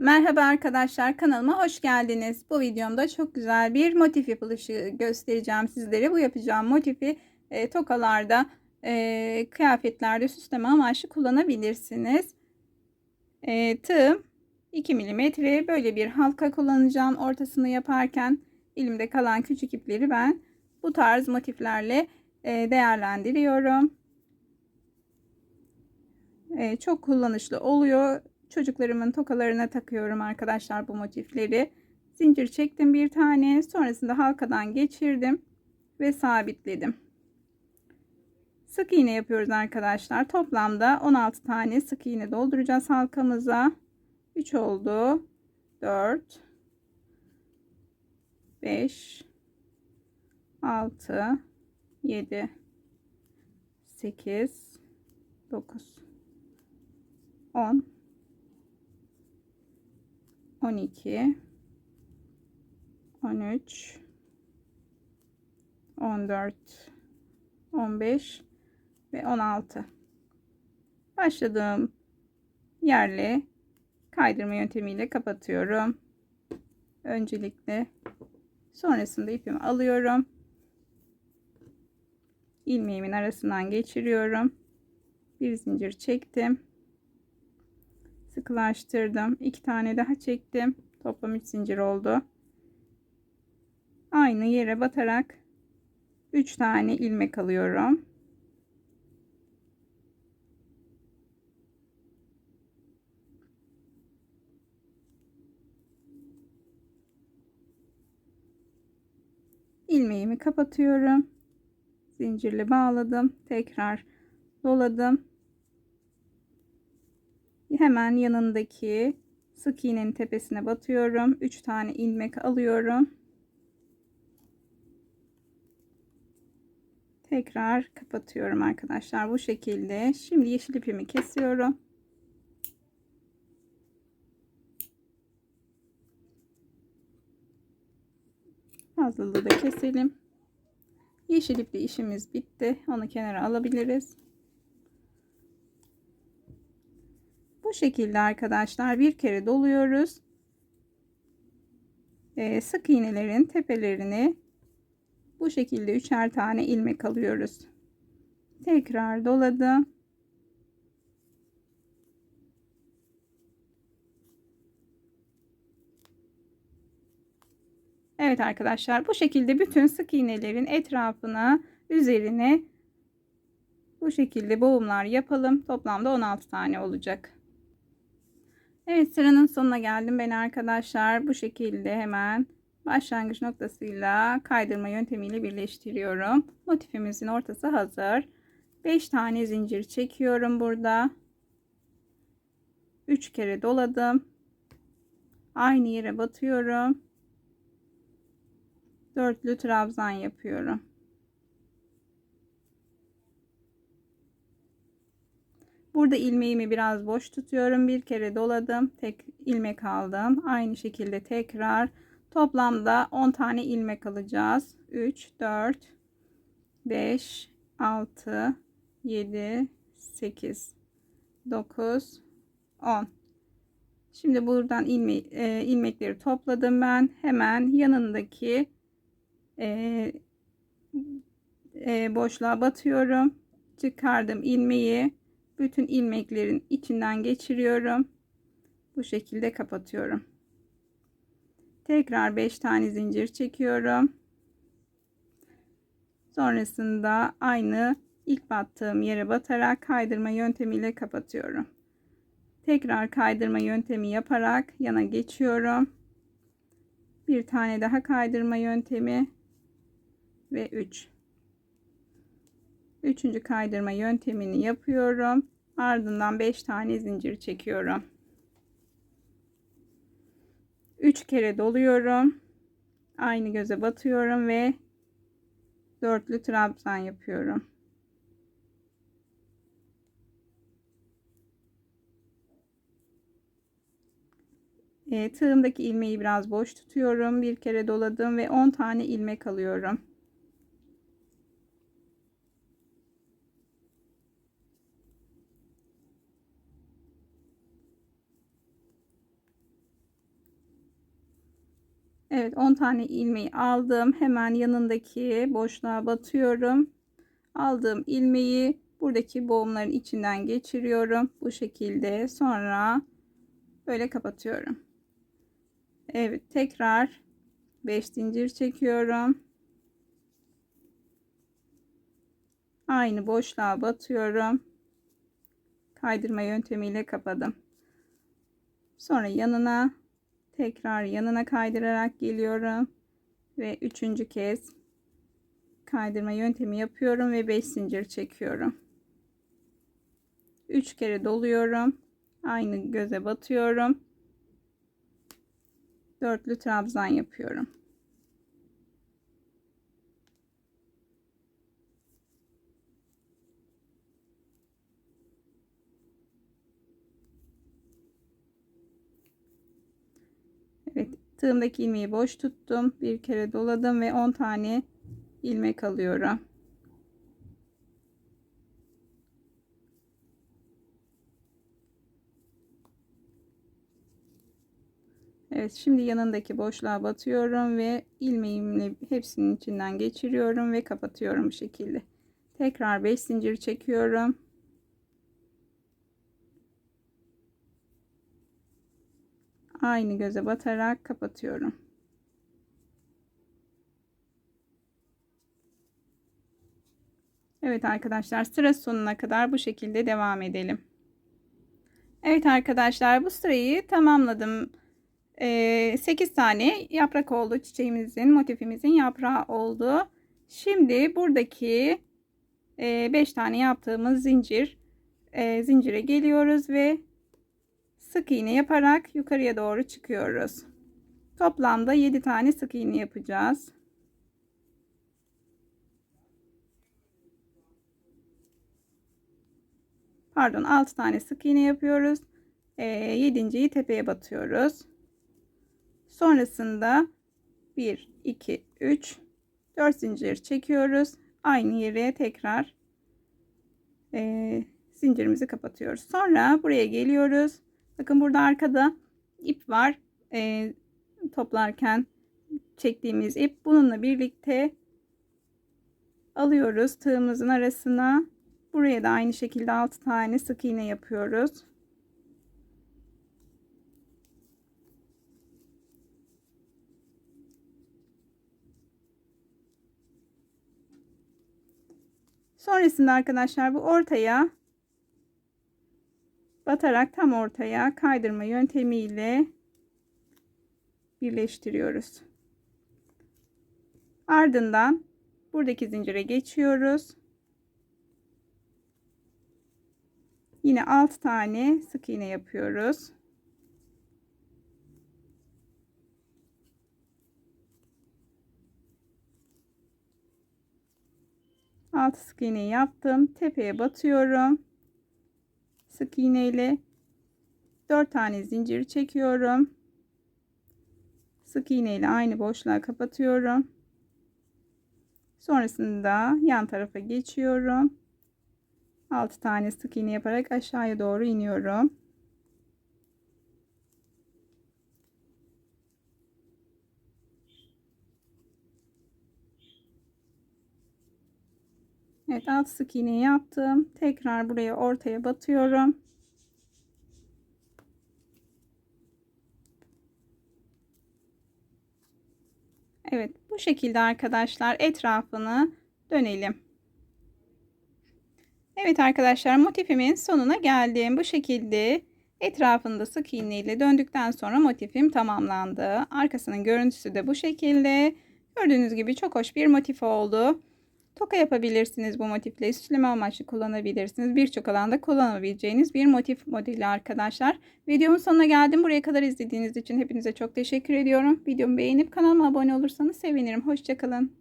Merhaba arkadaşlar kanalıma hoş geldiniz. Bu videomda çok güzel bir motif yapılışı göstereceğim sizlere. Bu yapacağım motifi e, tokalarda, e, kıyafetlerde süsleme amaçlı kullanabilirsiniz. E, tığım 2 mm böyle bir halka kullanacağım. Ortasını yaparken elimde kalan küçük ipleri ben bu tarz motiflerle e, değerlendiriyorum. E, çok kullanışlı oluyor çocuklarımın tokalarına takıyorum arkadaşlar bu motifleri. Zincir çektim bir tane. Sonrasında halkadan geçirdim ve sabitledim. Sık iğne yapıyoruz arkadaşlar. Toplamda 16 tane sık iğne dolduracağız halkamıza. 3 oldu. 4 5 6 7 8 9 10 12 13 14 15 ve 16 başladığım yerle kaydırma yöntemiyle kapatıyorum. Öncelikle sonrasında ipimi alıyorum. İlmeğimin arasından geçiriyorum. Bir zincir çektim sıkılaştırdım. iki tane daha çektim. Toplam 3 zincir oldu. Aynı yere batarak 3 tane ilmek alıyorum. ilmeğimi kapatıyorum. Zincirle bağladım. Tekrar doladım hemen yanındaki sık iğnenin tepesine batıyorum. 3 tane ilmek alıyorum. Tekrar kapatıyorum arkadaşlar bu şekilde. Şimdi yeşil ipimi kesiyorum. Fazlalığı da keselim. Yeşil iple işimiz bitti. Onu kenara alabiliriz. Bu şekilde arkadaşlar bir kere doluyoruz. Ee, sık iğnelerin tepelerini bu şekilde üçer tane ilmek alıyoruz. Tekrar doladım. Evet arkadaşlar bu şekilde bütün sık iğnelerin etrafına üzerine bu şekilde boğumlar yapalım. Toplamda 16 tane olacak. Evet sıranın sonuna geldim ben arkadaşlar. Bu şekilde hemen başlangıç noktasıyla kaydırma yöntemiyle birleştiriyorum. Motifimizin ortası hazır. 5 tane zincir çekiyorum burada. 3 kere doladım. Aynı yere batıyorum. Dörtlü trabzan yapıyorum. Burada ilmeğimi biraz boş tutuyorum. Bir kere doladım. Tek ilmek aldım. Aynı şekilde tekrar toplamda 10 tane ilmek alacağız. 3, 4, 5, 6, 7, 8, 9, 10. Şimdi buradan ilme e, ilmekleri topladım ben. Hemen yanındaki e, e, boşluğa batıyorum. Çıkardım ilmeği bütün ilmeklerin içinden geçiriyorum. Bu şekilde kapatıyorum. Tekrar 5 tane zincir çekiyorum. Sonrasında aynı ilk battığım yere batarak kaydırma yöntemiyle kapatıyorum. Tekrar kaydırma yöntemi yaparak yana geçiyorum. Bir tane daha kaydırma yöntemi ve 3. Üçüncü kaydırma yöntemini yapıyorum. Ardından 5 tane zincir çekiyorum. 3 kere doluyorum. Aynı göze batıyorum ve dörtlü trabzan yapıyorum. E, tığımdaki ilmeği biraz boş tutuyorum. Bir kere doladım ve 10 tane ilmek alıyorum. Evet 10 tane ilmeği aldım. Hemen yanındaki boşluğa batıyorum. Aldığım ilmeği buradaki boğumların içinden geçiriyorum. Bu şekilde sonra böyle kapatıyorum. Evet tekrar 5 zincir çekiyorum. Aynı boşluğa batıyorum. Kaydırma yöntemiyle kapadım. Sonra yanına tekrar yanına kaydırarak geliyorum ve üçüncü kez kaydırma yöntemi yapıyorum ve 5 zincir çekiyorum. 3 kere doluyorum. Aynı göze batıyorum. Dörtlü trabzan yapıyorum. Evet, tığımdaki ilmeği boş tuttum. Bir kere doladım ve 10 tane ilmek alıyorum. Evet, şimdi yanındaki boşluğa batıyorum ve ilmeğimle hepsinin içinden geçiriyorum ve kapatıyorum bu şekilde. Tekrar 5 zincir çekiyorum. Aynı göze batarak kapatıyorum. Evet arkadaşlar sıra sonuna kadar bu şekilde devam edelim. Evet arkadaşlar bu sırayı tamamladım. Ee, 8 tane yaprak oldu çiçeğimizin motifimizin yaprağı oldu. Şimdi buradaki 5 e, tane yaptığımız zincir e, zincire geliyoruz ve sık iğne yaparak yukarıya doğru çıkıyoruz. Toplamda 7 tane sık iğne yapacağız. Pardon 6 tane sık iğne yapıyoruz. E, 7.yi tepeye batıyoruz. Sonrasında 1 2 3 4 zincir çekiyoruz. Aynı yere tekrar e, zincirimizi kapatıyoruz. Sonra buraya geliyoruz. Bakın burada arkada ip var. E, toplarken çektiğimiz ip. Bununla birlikte alıyoruz tığımızın arasına. Buraya da aynı şekilde 6 tane sık iğne yapıyoruz. Sonrasında arkadaşlar bu ortaya batarak tam ortaya kaydırma yöntemiyle birleştiriyoruz. Ardından buradaki zincire geçiyoruz. Yine 6 tane sık iğne yapıyoruz. Altı sık iğne yaptım. Tepeye batıyorum sık iğne ile 4 tane zincir çekiyorum. Sık iğne ile aynı boşluğa kapatıyorum. Sonrasında yan tarafa geçiyorum. 6 tane sık iğne yaparak aşağıya doğru iniyorum. Evet alt sık iğne yaptım. Tekrar buraya ortaya batıyorum. Evet bu şekilde arkadaşlar etrafını dönelim. Evet arkadaşlar motifimin sonuna geldim. Bu şekilde etrafında sık iğne ile döndükten sonra motifim tamamlandı. Arkasının görüntüsü de bu şekilde. Gördüğünüz gibi çok hoş bir motif oldu. Toka yapabilirsiniz bu motifle. Süsleme amaçlı kullanabilirsiniz. Birçok alanda kullanabileceğiniz bir motif modeli arkadaşlar. Videomun sonuna geldim. Buraya kadar izlediğiniz için hepinize çok teşekkür ediyorum. Videomu beğenip kanalıma abone olursanız sevinirim. Hoşçakalın.